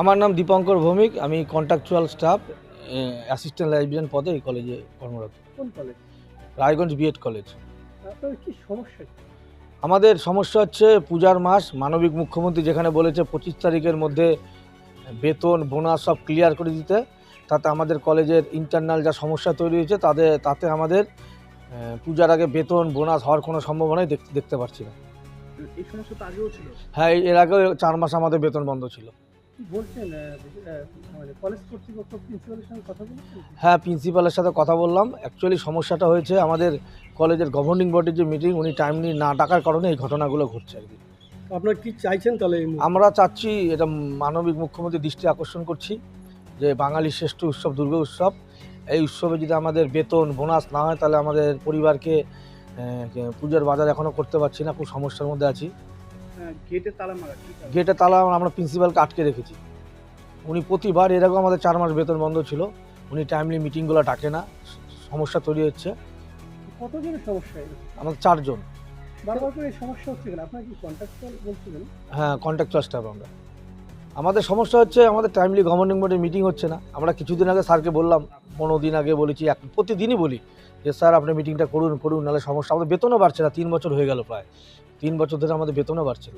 আমার নাম দীপঙ্কর ভৌমিক আমি কন্ট্রাকচুয়াল স্টাফ অ্যাসিস্ট্যান্ট লাইব্রেরিয়ান পদে এই কলেজে কর্মরত। কোন কলেজ রায়গঞ্জ বিএড কলেজ আপনার কি সমস্যা? আমাদের সমস্যা হচ্ছে পূজার মাস মানবিক মুখ্যমন্ত্রী যেখানে বলেছে পঁচিশ তারিখের মধ্যে বেতন বোনাস সব ক্লিয়ার করে দিতে। তাতে আমাদের কলেজের ইন্টারনাল যা সমস্যা তৈরি হয়েছে তাদের তাতে আমাদের পূজার আগে বেতন বোনাস হওয়ার কোনো সম্ভাবনাই দেখতে দেখতে পাচ্ছি না। হ্যাঁ এর আগেও চার মাস আমাদের বেতন বন্ধ ছিল। বলছেন মানে কলেজ কর্তৃপক্ষ প্রিন্সিপালের সঙ্গে কথা বলেছেন? হ্যাঁ প্রিন্সিপালের সাথে কথা বললাম। অ্যাকচুয়ালি সমস্যাটা হয়েছে আমাদের কলেজের গভর্নিং বডির যে মিটিং উনি টাইমলি না ডাকার কারণে এই ঘটনাগুলো ঘটছে আর কি। আপনার কি চাইছেন তাহলে আমরা চাচ্ছি এটা মানবিক মুখ্যমন্ত্রীর দৃষ্টি আকর্ষণ করছি যে বাঙালির শ্রেষ্ঠ উৎসব দুর্গা উৎসব। এই উৎসবে যদি আমাদের বেতন বোনাস না হয় তাহলে আমাদের পরিবারকে পুজোর বাজার এখনও করতে পারছি না খুব সমস্যার মধ্যে আছি। গেটে তালা মারা গেটে তালা আমরা প্রিন্সিপালকে আটকে রেখেছি। উনি প্রতিবার এরকম আমাদের চার মাস বেতন বন্ধ ছিল। উনি টাইমলি মিটিংগুলো ডাকে না সমস্যা তৈরি হচ্ছে। কতজনের সমস্যা আমাদের চারজন। বারবার করে সমস্যা হচ্ছে কেন? আপনার কি কন্ট্রাক্টর বলছিলেন? হ্যাঁ কন্ট্রাক্টর স্টাফ আমরা। আমাদের সমস্যা হচ্ছে আমাদের টাইমলি গভর্নিং বোর্ডের মিটিং হচ্ছে না। আমরা কিছুদিন আগে স্যারকে বললাম পনেরো দিন আগে বলেছি এক প্রতিদিনই বলি যে স্যার আপনি মিটিংটা করুন করুন নাহলে সমস্যা আমাদের বেতনও বাড়ছে না তিন বছর হয়ে গেল প্রায়। তিন বছর ধরে আমাদের বেতনও বাড়ছে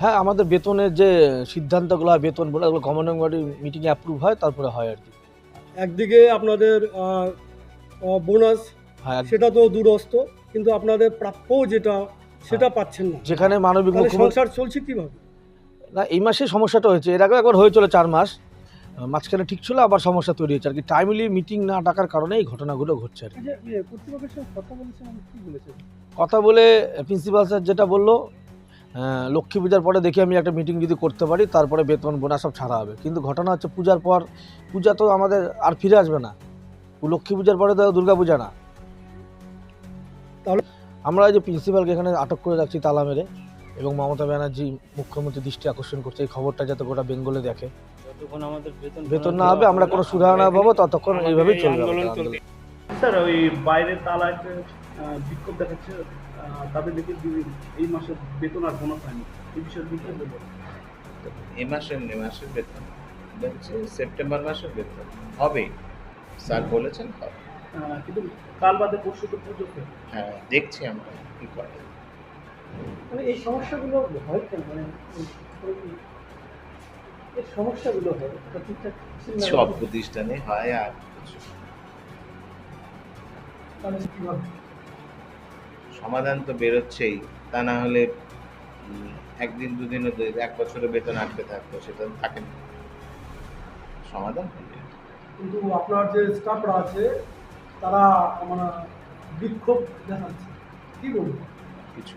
হয় আমাদের বেতনের যে সিদ্ধান্তগুলো হয় বেতন বলে ওগুলো গভর্নিং বডির মিটিংয়ে অ্যাপ্রুভ হয় তারপরে হয় আর কি। একদিকে আপনাদের বোনাস হ্যাঁ সেটা তো দূরস্থ কিন্তু আপনাদের প্রাপ্য যেটা সেটা পাচ্ছেন না। যেখানে মানবিক সংসার চলছে কীভাবে? না এই মাসে সমস্যাটা হয়েছে। এর আগে একবার হয়েছিল চার মাস। মাঝখানে ঠিক ছিল আবার সমস্যা তৈরি হয়েছে। আর কি টাইমলি মিটিং না ডাকার কারণে এই ঘটনাগুলো ঘটছে আর যে ইয়ে, সঙ্গে কথা বলে প্রিন্সিপাল স্যার যেটা বলল লক্ষ্মী পূজার পরে দেখি আমি একটা মিটিং যদি করতে পারি তারপরে বেতন বোনাস সব ছাড়া হবে। কিন্তু ঘটনা হচ্ছে পূজার পর পূজা তো আমাদের আর ফিরে আসবে না। লক্ষ্মী পূজার পরে তো দুর্গা পূজা না। তাহলে? আমরা এই যে প্রিন্সিপালকে এখানে আটক করে রাখছি তালা মেরে এবং মমতা ব্যানার্জি মুখ্যমন্ত্রী দৃষ্টি আকর্ষণ করছে এই খবরটা যাতে গোটা বেঙ্গলে দেখে। আমাদের বেতন বেতন না হবে আমরা কোনো সুধারণা না পাবো ততক্ষণ এইভাবেই চলবে স্যার ওই বাইরে আহ, বিক্ষোভ দেখাচ্ছে তাদের দেখে এই মাসে বেতন আর বোনাস হয়নি। এই বিষয়ে বিক্ষোভ দেবো এই মাসের এ মাসের বেতন। দেখছি সেপ্টেম্বর মাসের বেতন। হবে। স্যার বলেছেন হবে। কিন্তু কাল বাদে পরশু তো পুজো হ্যাঁ দেখছি আমরা কি করে। মানে এই সমস্যাগুলো হয় কেন? মানে এই- সমস্যাগুলো হয় না। সব প্রতিষ্ঠানে হয় আর সমাধান তো বেরোচ্ছেই তা না হলে একদিন দুদিন এক বছরে বেতন আটকে থাকতো সেটা তো থাকে না সমাধান কিন্তু আপনার যে স্টাফরা আছে তারা মানে বিক্ষোভ দেখাচ্ছে কি বলব কিছু।